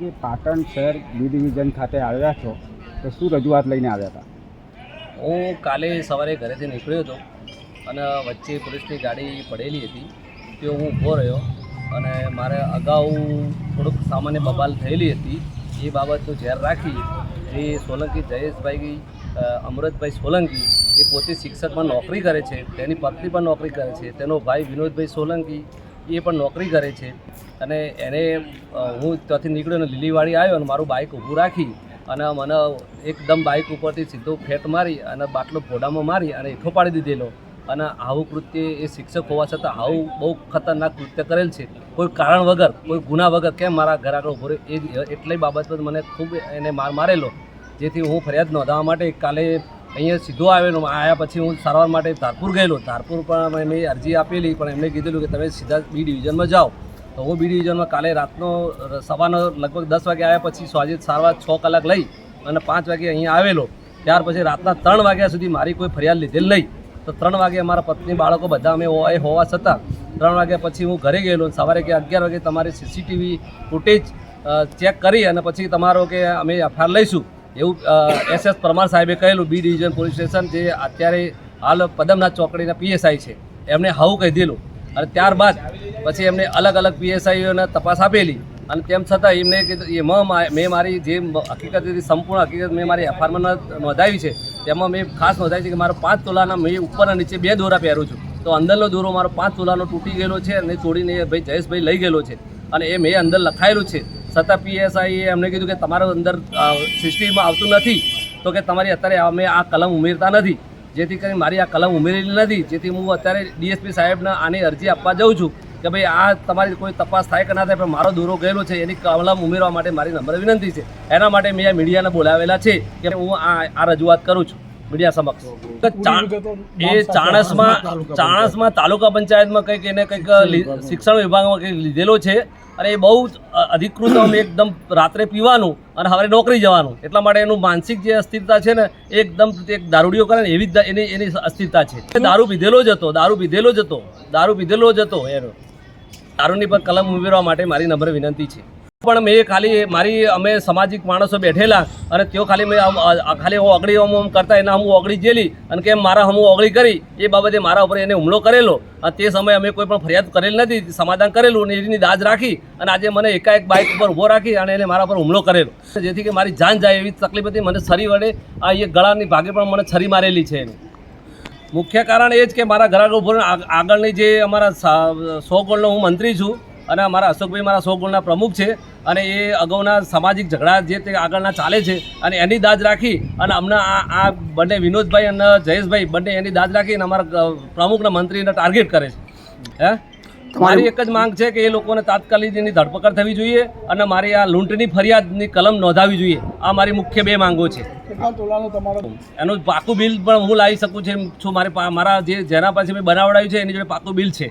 જે પાટણ શહેર B division ખાતે આવ્યા છો, તો શું રજૂઆત લઈને આવ્યા હતા? હું કાલે સવારે ઘરેથી નીકળ્યો હતો અને વચ્ચે પોલીસની ગાડી પડેલી હતી તે હું ઊભો રહ્યો અને મારે અગાઉ થોડુંક સામાન્ય બબાલ થયેલી હતી. એ બાબતનું ઝેર રાખી, જે સોલંકી જયેશભાઈ અમૃતભાઈ સોલંકી, એ પોતે શિક્ષકમાં નોકરી કરે છે, તેની પત્ની પણ નોકરી કરે છે, તેનો ભાઈ વિનોદભાઈ સોલંકી એ પણ નોકરી કરે છે. અને એને હું ત્યાંથી નીકળ્યો અને લીલીવાડી આવ્યો અને મારું બાઇક ઊભું રાખી અને મને એકદમ બાઇક ઉપરથી સીધો ફેટ મારી અને બાટલો ફોડામાં મારી અને એઠો પાડી દીધેલો. અને આવું કૃત્ય એ શિક્ષક હોવા છતાં આવું બહુ ખતરનાક કૃત્ય કરેલ છે. કોઈ કારણ વગર, કોઈ ગુના વગર કેમ મારા ઘર આગળ ઊભો એ એટલી બાબત પર મને ખૂબ એને માર મારેલો. જેથી હું ફરિયાદ નોંધાવવા માટે કાલે અહીંયા સીધો આવેલો. આવ્યા પછી હું સારવાર માટે ધારપુર ગયેલો. ધારપુર પણ મેં અરજી આપેલી, પણ એમણે કીધેલું કે તમે સીધા બી ડિવિઝનમાં જાઓ. તો હું બી ડિવિઝનમાં કાલે રાતનો સવારનો લગભગ દસ વાગે આવ્યા પછી સાંજે સારવાર છ કલાક લઈ અને પાંચ વાગે અહીંયા આવેલો. ત્યાર પછી રાતના ત્રણ વાગ્યા સુધી મારી કોઈ ફરિયાદ લીધેલ નહીં. તો ત્રણ વાગે અમારા પત્ની, બાળકો બધા અમે હોય હોવા છતાં ત્રણ વાગ્યા પછી હું ઘરે ગયેલો સવારે કે અગિયાર વાગે તમારી સીસીટીવી ફૂટેજ ચેક કરી અને પછી તમારો કે અમે એફઆઈઆર લઈશું. એવું એસ એસ પરમાર સાહેબે કહેલું, બી ડિવિઝન પોલીસ સ્ટેશન જે અત્યારે હાલ પદમનાથ ચોકડીના પીએસઆઈ છે એમને હાવું કહી દીધેલું અને ત્યારબાદ પછી એમને અલગ અલગ પીએસઆઈઓને તપાસ આપેલી. અને તેમ છતાં એમને કીધું એમાં મા- મારી જે હકીકત હતી, સંપૂર્ણ હકીકત મેં મારી એફઆરમાં નોંધાવી છે. તેમાં મેં ખાસ નોંધાવી છે કે મારો પાંચ તોલાના, મેં ઉપરના નીચે બે દોરા પહેરું છું. તો અંદરનો દોરો મારો પાંચ તોલાનો તૂટી ગયેલો છે અને તોડીને ભાઈ જયેશભાઈ લઈ ગયેલો છે. અને એ મેં અંદર લખાયેલું છે. છતાં પીએસઆઈએ એમને કીધું કે તમારો અંદર સિસ્ટમમાં આવતું નથી, તો કે તમારી અત્યારે અમે આ કલમ ઉમેરતા નથી. જેથી કરીને મારી આ કલમ ઉમેરેલી નથી. જેથી હું અત્યારે ડીએસપી સાહેબને આની અરજી આપવા જાઉં છું કે ભાઈ આ તમારી કોઈ તપાસ થાય કે ના થાય, પણ મારો દોરો ગયેલો છે, એની કલમ ઉમેરવા માટે મારી નંબર વિનંતી છે. એના માટે મેં આ મીડિયાને બોલાવેલા છે કે હું આ રજૂઆત કરું છું. મીડિયા સમક્ષ. એ ચાણસમાં ચાણસમાં તાલુકા પંચાયતમાં કંઈક એને કંઈક શિક્ષણ વિભાગમાં. કંઈક લીધેલો છે. અને એ બહુ જ અધિકૃત આમ એકદમ રાત્રે પીવાનું અને હવે નોકરી જવાનું. એટલા માટે એનું માનસિક જે અસ્થિરતા છે ને એકદમ એક દારૂડીઓ કરે ને એવી જ એની એની અસ્થિરતા છે. દારૂ પીધેલો જ હતો દારૂ પીધેલો જ હતો દારૂ પીધેલો જ હતો એનો. દારૂની પર કલમ ઉમેરવા માટે મારી નમ્ર વિનંતી છે. પણ મેં ખાલી મારી અમે સામાજિક માણસો બેઠેલા અને તેઓ ખાલી મેં ખાલી હું ઓગળી આમ કરતા એના હું ઓગળી જેલી અને કેમ મારા હમું ઓગળી કરી, એ બાબતે મારા ઉપર એને હુમલો કરેલો. અને તે સમયે અમે કોઈ પણ ફરિયાદ કરેલ નથી, સમાધાન કરેલું અને એની દાજ રાખી અને આજે મને એકાએક બાઇક ઉપર ઊભો રાખી અને એને મારા પર હુમલો કરેલો. જેથી કે મારી જાન જાય એવી તકલીફ હતી, મને છરી વડે આ એ ગળાની ભાગે પણ મને છરી મારેલી છે એની. મુખ્ય કારણ એ જ કે મારા ઘર આગળ ઊભો રહીને આગ- આગળની જે અમારા સો ગોળનો હું મંત્રી છું અને અમારા અશોકભાઈ મારા સો પ્રમુખ છે અને એ અગાઉના સામાજિક ઝઘડા જે તે આગળના ચાલે છે અને એની દાજ રાખી અને અમને આ આ બંને વિનોદભાઈ અને જયેશભાઈ બંને એની દાજ રાખી અને અમારા પ્રમુખના મંત્રીને ટાર્ગેટ કરે છે. હે? મારી એક જ માંગ છે કે એ લોકોને તાત્કાલિક એની ધરપકડ થવી જોઈએ અને મારી આ લૂંટની ફરિયાદની કલમ નોંધાવી જોઈએ. આ મારી મુખ્ય બે માંગો છે. એનું પાકું બિલ પણ હું લાવી શકું છું છું. મારે મારા જે જેના પાસે મેં બનાવડાવ્યું છે એની જોડે પાકું બિલ છે.